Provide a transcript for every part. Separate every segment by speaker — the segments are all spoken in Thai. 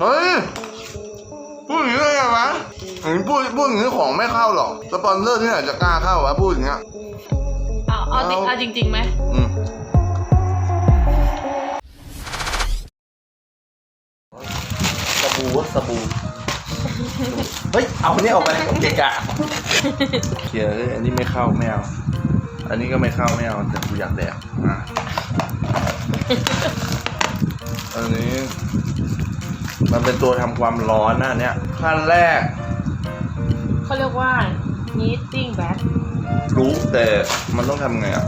Speaker 1: เฮ้ยพูดอย่างนี้ได้ไงวะอย่างนี้พูดพูดอย่างนี้ของไม่เข้าหรอกสปอนเซอร์ที่ไหนจะกล้าเข้าวะพูดอย่างเงี้ย
Speaker 2: เอาเอาจริง
Speaker 1: เอา
Speaker 2: เอาจริงๆไหม
Speaker 1: อืมสบู่วะสบู่เฮ้ย เอาอันนี้ออกไปเกะกะเขียเลยอันนี้ไม่เข้าไม่เอาอันนี้ก็ไม่เข้าไม่เอาแต่กูอยากแดกอะอันนี้ มันเป็นตัวทำความร้อนนะเนี่ยขั้นแรก
Speaker 2: เขาเรียกว่า knitting bag
Speaker 1: รู้แต่มันต้องทำไงอะ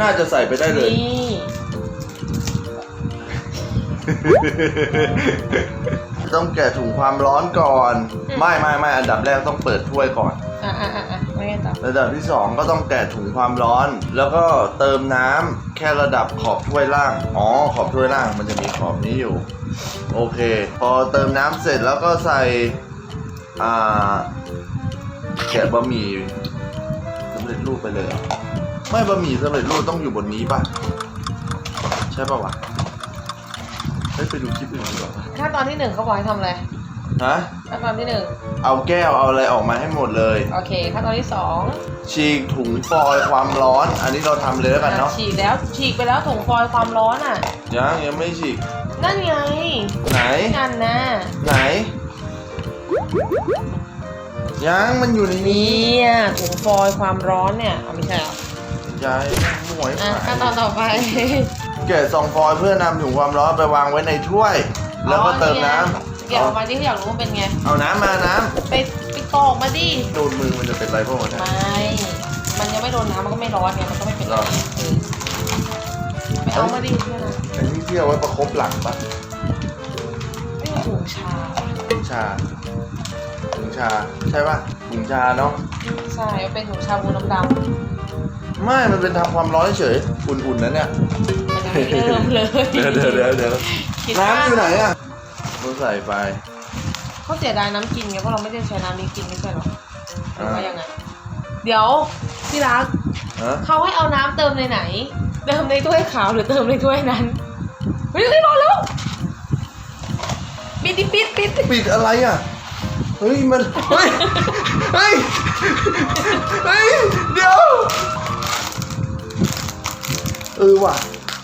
Speaker 1: น่าจะใส่ไปได้เลย
Speaker 2: นี่
Speaker 1: ต้องแกะถุงความร้อนก่อน ไม่ไม่ไม่อันดับแรกต้องเปิดถ้วยก่อน
Speaker 2: อะอะอะอะไม่ไงต่อ
Speaker 1: ระดับที่สองก็ต้องแกะถุงความร้อน แล้วก็เติมน้ำแค่ระดับขอบถ้วยล่าง อ๋อ ขอบถ้วยล่างมันจะมีขอบนี้อยู่ โอเค พอเติมน้ำเสร็จแล้วก็ใส่ อ่า แกะบะหมี่สำเร็จรูปไปเลยเหรอไม่บะหมี่สำเร็จรูปต้องอยู่บนนี้ป่ะ ใช่ป่ะวะ เฮ้ยไปดูคลิปอื่นดีกว่า
Speaker 2: ขั้นตอนที่หนึ่งเขาบอกให้ทำอะไร
Speaker 1: ฮะ
Speaker 2: ขั้นตอนที่หนึ่ง
Speaker 1: เอาแก้วเอาอะไรออกมาให้หมดเลย
Speaker 2: โอเคขั้นตอนที่สอง
Speaker 1: ฉีกถุงฟอยล์ความร้อน อันนี้เราทำเลยแล้วกันเนาะ
Speaker 2: อะฉีกแล้วฉีกไปแล้วถุงฟอยล์ความร้อนอะ
Speaker 1: ยังยังไม่ฉีก
Speaker 2: นั่นไง
Speaker 1: ไหน
Speaker 2: นั่นนะ
Speaker 1: ไหน ยังมันอยู่ในนี้
Speaker 2: เนี่ยถุงฟอยล์ความร้อนเนี่ยเอาไม่ใช่เหรอ ยา
Speaker 1: ยหมวย
Speaker 2: อะ
Speaker 1: ขา
Speaker 2: ขั้นตอน
Speaker 1: ย
Speaker 2: ต่อไป
Speaker 1: แกะซองฟอยล์เพื่อนำถุงความร้อนไปวางไว้ในถ้วย แล้วก็เติมน้
Speaker 2: เกี่ยวออกมาที่อยากรู้ว่าเป็นไงำ
Speaker 1: เอาน้ำมาน้
Speaker 2: ไปไปกรอกมาดิำ
Speaker 1: โดนมือมันจะเป็นไรพวกมันย
Speaker 2: ไม่ มันยังไม่โดนน้ำมันก็ไม่ร้อนไง มันก็ไม่เป็นไร
Speaker 1: หรอ
Speaker 2: เออไปเอามาดิเพื่อนนะ
Speaker 1: ไอ้ที่เที่ยวไว้ประคบหลังปะ
Speaker 2: ไม่มีถุงชา
Speaker 1: ถุงชาถุงชาใช่ปะถุงชาเนาะ
Speaker 2: ใช่มันเป็นถุงชาบูน้ำดำ
Speaker 1: ไม่ มันเป็นทำความร้อนเฉยๆอุ่นๆนะเนี่ย
Speaker 2: มันยังไม่ เริ่มเลย
Speaker 1: เดี๋ยวเดี๋ยวเดี๋ยวเดี๋ยว
Speaker 2: คิด
Speaker 1: น้ำ
Speaker 2: ว่า
Speaker 1: อยู่ไหนอะเราใส่ไป
Speaker 2: เขาเสียดายน้ำกินไงเพราะเราไม่ได้ใช้น้ำนี้กินไม่ใช่หรอหรือว่า
Speaker 1: อ่ายั
Speaker 2: ยังไง เดี๋ยวที่รัก
Speaker 1: ฮะ
Speaker 2: เขาให้เอาน้ำเติมในไหน เติมในถ้วยขาวหรือเติมในถ้วยนั้นเฮ้ยเฮ้ยรอแล้วปิดดิปิดปิด
Speaker 1: ปิดอะไรอะ เฮ้ยมัน เฮ้ย เฮ้ย เฮ้ย เดี๋ยว เออว่ะ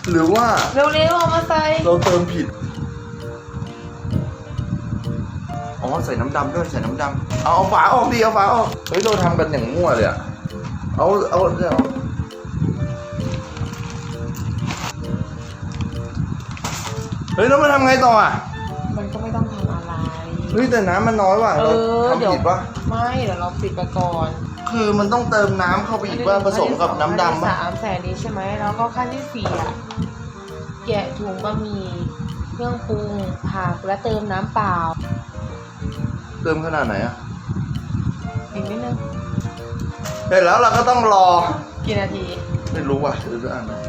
Speaker 1: หรือว่า
Speaker 2: เร็วๆเอามาใส่
Speaker 1: เราเติมผิด อ๋อใส่น้ำดำด้วยใส่น้ำดำเอาเอาฝาออกดิเอาฝาออก เฮ้ยเราทำกันอย่างมั่วเลยอะเอาเอาเอาเฮ้ยแล้วมาทำไงต่ออะ
Speaker 2: มันก็ไม่ต้องทำอะไร
Speaker 1: เฮ้ยแต่น้ำมันน้อยว่ะ
Speaker 2: เอ
Speaker 1: เรา
Speaker 2: อเดี๋ยว
Speaker 1: ทำผิดปะ
Speaker 2: ไม่เดี๋ยวเราปิดไปก่อน
Speaker 1: คือมันต้องเติมน้ำเข้าไปอีกว่าผสมกับน้ำดำ
Speaker 2: ขั้นที่
Speaker 1: ปะ
Speaker 2: สามแสนนี้ใช่ไหมแล้วก็ขั้นที่สี่อะแกะถุงบะหมี่เครื่องปรุงผักและเติมน้ำเปล่า
Speaker 1: เติมขนาดไหนอะ
Speaker 2: อีกนิดนึง
Speaker 1: เสร็จแล้วเราก็ต้องรอ
Speaker 2: กี่นาที
Speaker 1: ไม่รู้ว่ะเดี๋ยวจะอ่านหน่อย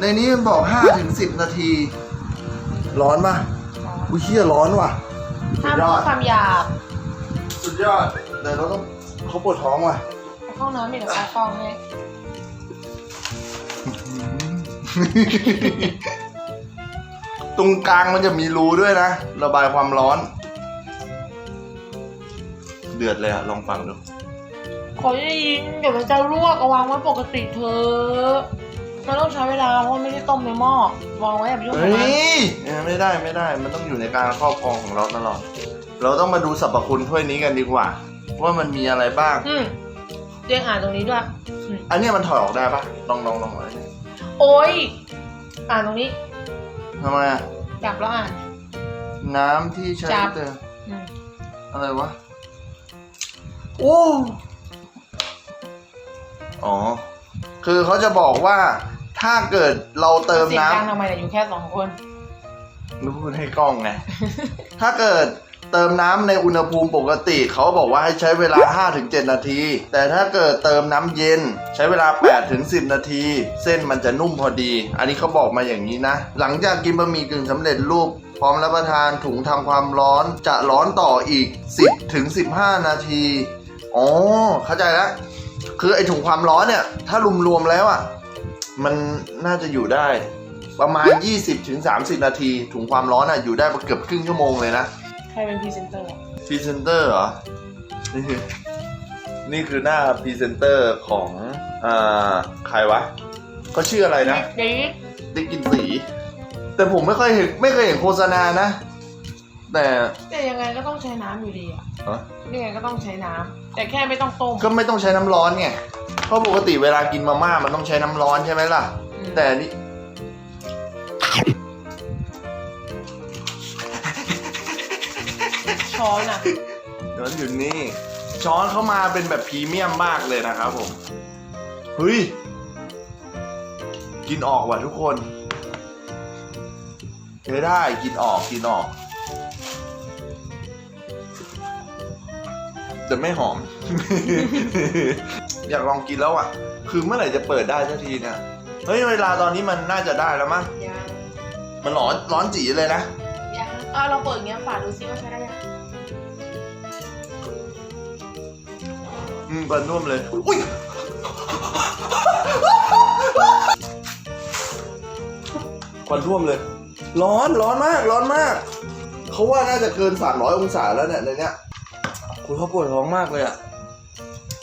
Speaker 1: ในนี้มันบอกห้าถึงสิบนาที ร้อนปะอุ้ยเฮียร้อนว่ะสุ
Speaker 2: ห้า
Speaker 1: ด
Speaker 2: ม
Speaker 1: ยอ
Speaker 2: พู
Speaker 1: ด
Speaker 2: ดคำหยาบ
Speaker 1: สุดยอดแต่เราต้อง เขาปวดท้องว่ะ
Speaker 2: ไปเข้าน้ำนี่เดี๋ยวป้าฟ้องให้
Speaker 1: ตรงกลางมันจะมีรูด้วยนะ ระบายความร้อน เดือดเลยอะลองฟังดู
Speaker 2: ขอได้ยินเดี๋ยวมันจะลวกเอาวางไว้ปกติเธอะมันต้องใช้เวลาเพราะมันไม่ได้ต้มในหม้อวางไว้อย่าไปยุ่ง
Speaker 1: เฮ้
Speaker 2: กับมัน
Speaker 1: ยเนี่ยไม่ได้ไม่ได้ มันต้องอยู่ในการครอบครองของเราตลอด เราต้องมาดูสรรพคุณถ้วยนี้กันดีกว่า ว่ามันมีอะไรบ้าง
Speaker 2: อืมเรียงอ่านตรงนี้ด้วยอืม
Speaker 1: อันเนี้ยมันถอดออกได้ปะลองลองลองไว้
Speaker 2: โอ๊ยอ่านตรงนี้
Speaker 1: ทำไมอะ
Speaker 2: จับแล้วอ่าน
Speaker 1: น้ำที่ใช้
Speaker 2: จับ
Speaker 1: เติม
Speaker 2: อืม
Speaker 1: อะไรวะ โอ้ อ๋อ คือเขาจะบอกว่า ถ้าเกิดเราเติม
Speaker 2: เสียง
Speaker 1: น้ำ
Speaker 2: ดังทำไมแต่อยู่แค่สองคน
Speaker 1: นึกพูดให้กล้องไง ถ้าเกิด เติมน้ำในอุณหภูมิปกติเขาบอกว่าให้ใช้เวลา 5-7 นาที แต่ถ้าเกิดเติมน้ำเย็น ใช้เวลา 8-10 นาที เส้นมันจะนุ่มพอดี อันนี้เขาบอกมาอย่างนี้นะ หลังจากกินบะหมี่กึ่งสำเร็จรูปพร้อมรับประทานถุงทำความร้อนจะร้อนต่ออีก 10-15 นาที อ๋อ เข้าใจแล้ว คือไอถุงความร้อนเนี่ย ถ้ารวมๆแล้วอะ มันน่าจะอยู่ได้ประมาณ 20-30 นาที ถุงความร้อนอะอยู่ได้เกือบครึ่งชั่วโมงเลยนะ
Speaker 2: รเป็นพรีเซนเตอร์อะ
Speaker 1: พรีเซนเตอร์เหรอ นี่คือ นี่คือหน้าพรีเซนเตอร์ของอ่าใครวะเขาชื่ออะไรนะ
Speaker 2: เด็ก
Speaker 1: ได้กินสี แต่ผมไม่เคยเห็นไม่เคยเห็นโฆษณานะ แต่
Speaker 2: แต่ยังไงก็ต้องใช้น้ำอยู่ดีอะ
Speaker 1: ฮะ
Speaker 2: ยังไงก็ต้องใช้น้ำแต่แค่ไม่ต้องต้ม
Speaker 1: ก็ไม่ต้องใช้น้ำร้อนไง เพราะปกติเวลากินมาม่ามันต้องใช้น้ำร้อนใช่ไหมล่ะ
Speaker 2: อืม
Speaker 1: แต่นี่
Speaker 2: ช้อนอะ
Speaker 1: ช้อนอยู่นี่ ช้อนเข้ามาเป็นแบบพรีเมียมมากเลยนะครับผมเฮ้ยกินออกว่ะทุกคนใช้ได้กินออกกินออกแต่ไม่หอม อยากลองกินแล้วอะ คือเมื่อไหร่จะเปิดได้สักทีเนี่ย เฮ้ย เวลาตอนนี้มันน่าจะได้แล้วมั้ง
Speaker 2: ยัง
Speaker 1: มันร้อนร้อนจีเลยนะ
Speaker 2: ยังอะเราเปิดอย่างเงี้ยฝาดูซิว่าใช้ได้ยัง
Speaker 1: อืมปันนุ่มเลย อุ้ยควันท่วมเลย ร้อนร้อนมากร้อนมาก เขาว่าน่าจะเกิน 300 องศาแล้วเนี่ยในเนี้ยคุณเขาปวดท้องมากเลยอะ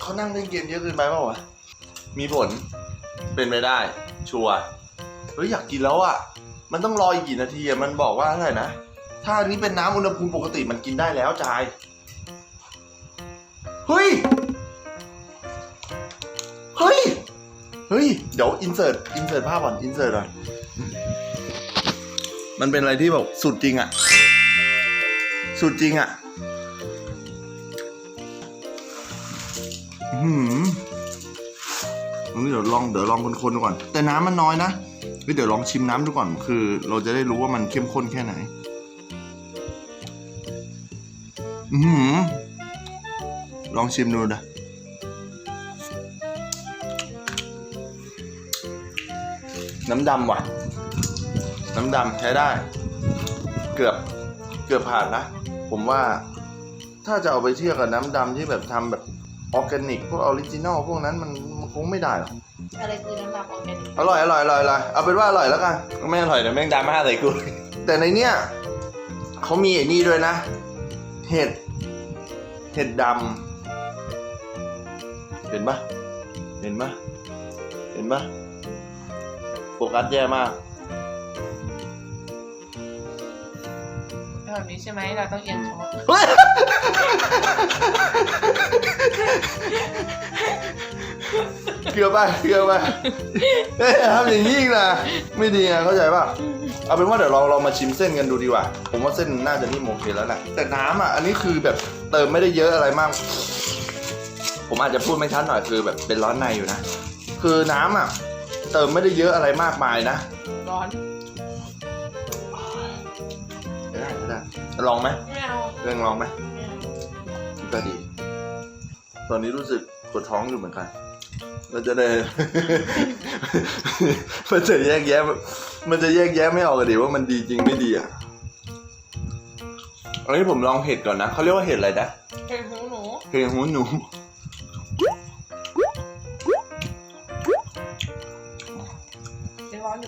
Speaker 1: เขานั่งเล่นเกมเยอะเกินไปเปล่าวะ มีผล เป็นไปได้ ชัวร์ เฮ้ยอยากกินแล้วอะ มันต้องรออีกกี่นาทีอะ มันบอกว่าอะไรนะ ถ้าอันนี้เป็นน้ำอุณหภูมิปกติมันกินได้แล้วจาย เฮ้ย ฮ้ย เดี๋ยวอินเสิร์ตอินเสิร์ตภาพก่อนอินเสิร์ตก่อน มันเป็นอะไรที่แบบสุดจริงอะสุดจริงอะอื้อหือเดี๋ยวลองเดี๋ยวลองคนๆดูก่อน แต่น้ำมันน้อยนะเดี๋ยวลองชิมน้ำดูก่อน คือ เราจะได้รู้ว่ามันเข้มข้นแค่ไหน อือหือลองชิมดูนะ น้ำดำว่ะ น้ำดำใช้ได้ เกือบเกือบผ่านนะผมว่าถ้าจะเอาไปเทียบกับน้ำดำที่แบบทำแบบออร์แกนิก พวกออริจินอลพวกนั้นมันมันคงไม่ได้หรอก
Speaker 2: อะไรคือน้ำดำออร์แกนิก
Speaker 1: อร่อยอร่อยอร่อยอร่อยเอาเป็นว่าอร่อยแล้วกันไม่อร่อยเดี๋ยวแม่งดราม่าใส่กูแต่ในเนี้ยเขามีไอ้นี่ด้วยนะ เห็ด เห็ดดำเห็นปะเห็นปะเห็นปะ โฟกัสแย่มาก
Speaker 2: แบบนี้ใช่ไหมเราต้องเอียงคอ
Speaker 1: เฮ้ยเกือบไปเกือบไปเฮ้ยทำอย่างนี้อีกนะไม่ดีอะเข้าใจป่ะเอาเป็นว่าเดี๋ยวเราเรามาชิมเส้นกันดูดีกว่า ผมว่าเส้นน่าจะนิ่มโอเคแล้วแหละแต่น้ำอะอันนี้คือแบบเติมไม่ได้เยอะอะไรมาก ผมอาจจะพูดไม่ชัดหน่อยคือแบบเป็นร้อนในอยู่นะ คือน้ำอะ เติมไม่ได้เยอะอะไรมากมายนะ
Speaker 2: ร้อน
Speaker 1: ได้ได้ลองไหม
Speaker 2: ไม่เอา
Speaker 1: เรื่องลองไหม
Speaker 2: ไม่เอา
Speaker 1: ก็ดี ตอนนี้รู้สึกปวดท้องอยู่เหมือนกัน เราจะได้ มันจะแยกแยะ มันจะแยกแยะไม่ออกกันดิว่ามันดีจริงไม่ดีอะอันนี้ผมลองเห็ดก่อนนะเขาเรียกว่าเห็ดอะไรนะ
Speaker 2: เป็นหูหนู
Speaker 1: เห็ดหูหนู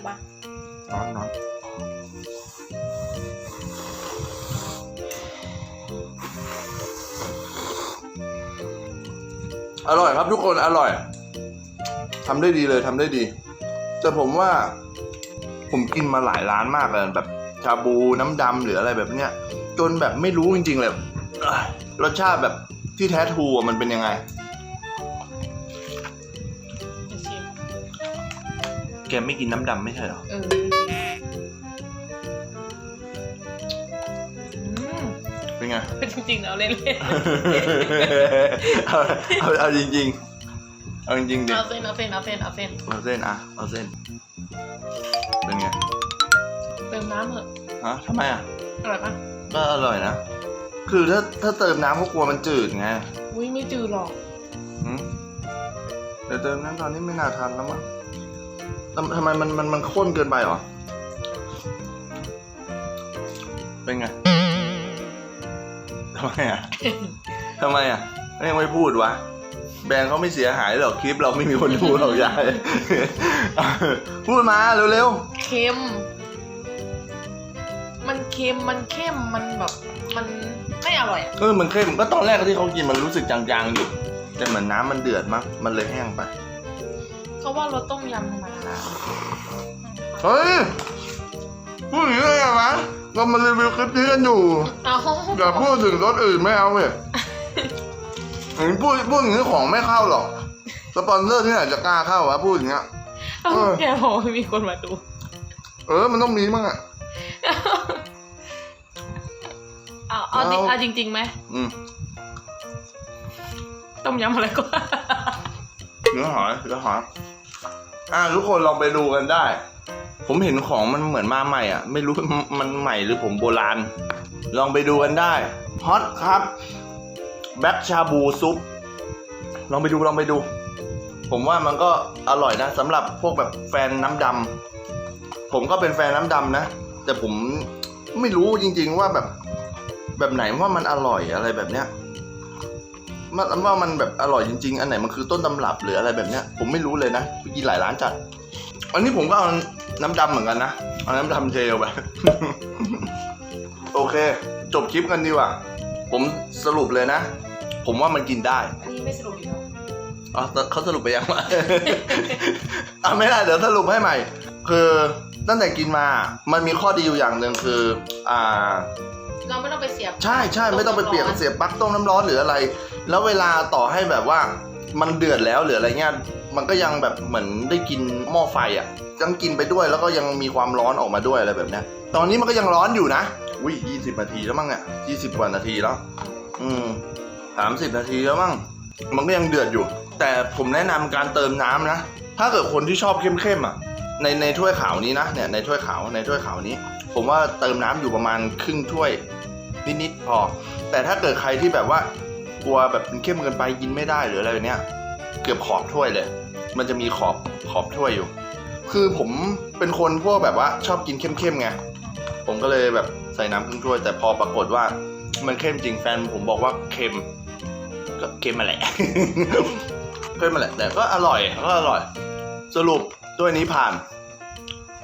Speaker 2: ปะ
Speaker 1: ร้อนร้อนอร่อยครับทุกคนอร่อยทำได้ดีเลยทำได้ดี แต่ผมว่า ผมกินมาหลายร้านมากเลยแบบชาบูน้ำดำหรืออะไรแบบเนี้ยจนแบบไม่รู้จริงๆเลยรสชาติแบบที่แท้ทูมันเป็นยังไง แกไม่กินน้ำดำไม่ใช่เหรอ
Speaker 2: เอออืม
Speaker 1: เป็นไง
Speaker 2: จริงๆเราเล่น
Speaker 1: เอาเอาเอาจริงๆ เอาจริงๆ
Speaker 2: ๆ
Speaker 1: ดิ
Speaker 2: เอาเส้นเอาเส้นเอาเส้นเอาเส้น
Speaker 1: เอาเส้นอะ เอาเส้น เป็นไง
Speaker 2: เติมน้ำเถอะ
Speaker 1: ฮะทำไมอะ
Speaker 2: อร่อยปะ
Speaker 1: ก็อร่อยนะ คือถ้าถ้าเติมน้ำก็กลัวมันจืดไง
Speaker 2: อุ้ยไม่จืดหรอก
Speaker 1: หืมแต่เติมน้ำตอนนี้ไม่น่าทันแล้วมั้ง ทำทำไมมันมันมันข้นเกินไปเหรอ เป็นไงทำไมอะทำไมอะยังไม่พูดวะ แบรนด์เขาไม่เสียหายหรอกคลิปเราไม่มีคนดูหรอกยายพูดมาเร็วๆ
Speaker 2: เค็ม มันเค็มมันเข้มมันแบบมันไม่อร่อยอะ
Speaker 1: เออมันเข้มก็ตอนแรกที่เขากินมันรู้สึกจางๆอยู่ แต่เหมือนน้ำมันเดือดมั้งมันเลยแห้งไป
Speaker 2: เขาว่ารสต้มยำธรรมดา
Speaker 1: เฮ้ยพูดอย่างนี้ได้ไงวะเรามารีวิวคลิปนี้กันอยู่
Speaker 2: เอา
Speaker 1: อย่าพูดถึงรสอื่นไม่เอาเลยอย่างนี้พูดพูดอย่างนี้ของไม่เข้าหรอกสปอนเซอร์ที่ไหนจะกล้าเข้าวะพูดอย่างเงี้ย
Speaker 2: เอาแกบอกว่ามีคนมาดู
Speaker 1: เออ มันต้องมีมั้งอะ
Speaker 2: เอาเอาจริง
Speaker 1: เอา
Speaker 2: เอาจริงๆไหม
Speaker 1: อืม
Speaker 2: ต้มยำอะไรก็
Speaker 1: เนื้อหอยเนื้อหอย อ่าทุกคนลองไปดูกันได้ ผมเห็นของมันเหมือนมาใหม่อะ ไม่รู้มันใหม่หรือผมโบราณ ลองไปดูกันได้ฮอตครับแบ็กชาบูซุป ลองไปดูลองไปดู ผมว่ามันก็อร่อยนะสำหรับพวกแบบแฟนน้ำดำผมก็เป็นแฟนน้ำดำนะ แต่ผมไม่รู้จริงๆว่าแบบแบบไหนว่ามันอร่อยอะไรแบบเนี้ย มันว่ามันแบบอร่อยจริงๆ อันไหนมันคือต้นตำรับหรืออะไรแบบเนี้ย ผมไม่รู้เลยนะไปกินหลายร้านจัด อันนี้ผมก็เอาน้ำดำเหมือนกันนะ เอาน้ำดำเจลไป โอเค จบคลิปกันดีกว่า ผมสรุปเลยนะ ผมว่ามันกินได้
Speaker 2: อันนี้ไม่สรุปอีกเหรอ
Speaker 1: อ๋อเขาสรุปไปยังวะ อะไม่ได้เดี๋ยวสรุปให้ใหม่ คือตั้งแต่กินมา มันมีข้อดีอยู่อย่างหนึ่งคือ อ่า
Speaker 2: เราไม่ต้องไปเสียบ
Speaker 1: ใช่ใช่ไม่ต้องไปเปลี่ยนเสียบปลั๊กต้มน้ำร้อนหรืออะไร แล้วเวลาต่อให้แบบว่ามันเดือดแล้วหรืออะไรเงี้ยมันก็ยังแบบเหมือนได้กินหม้อไฟอะยังกินไปด้วยแล้วก็ยังมีความร้อนออกมาด้วยอะไรแบบเนี้ย ตอนนี้มันก็ยังร้อนอยู่นะอุ้ยยี่สิบนาทีแล้วมั้งอะยี่สิบกว่านาทีแล้ว อืมสามสิบนาทีแล้วมั้งมันก็ยังเดือดอยู่ แต่ผมแนะนำการเติมน้ำนะ ถ้าเกิดคนที่ชอบเข้มๆอะ ในในถ้วยขาวนี้นะเนี่ยในถ้วยขาวในถ้วยขาวนี้ ผมว่าเติมน้ำอยู่ประมาณครึ่งถ้วยนิดๆพอ แต่ถ้าเกิดใครที่แบบว่ากลัวแบบมันเข้มเกินไปกินไม่ได้หรืออะไรเนี้ยเกือบขอบถ้วยเลย มันจะมีขอบขอบถ้วยอยู่ คือผมเป็นคนพวกแบบว่าชอบกินเข้มๆไงผมก็เลยแบบใส่น้ำครึ่งถ้วย แต่พอปรากฏว่ามันเข้มจริงแฟนผมบอกว่าเค็มก็เค็มมาแหละเค็มมาแหละแต่ก็อร่อยก็อร่อย สรุป ถ้วยนี้ผ่าน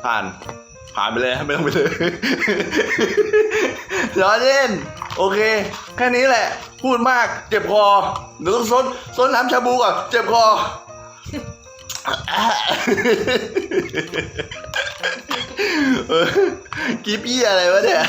Speaker 1: ผ่าน ผ่านไปเลยไม่ต้องไปเลยล้อเล่น โอเค แค่นี้แหละ พูดมาก เจ็บคอเดี๋ยวต้องซดซดน้ำชาบูก่อนเจ็บคอกีปี้อะไรวะเนี่ย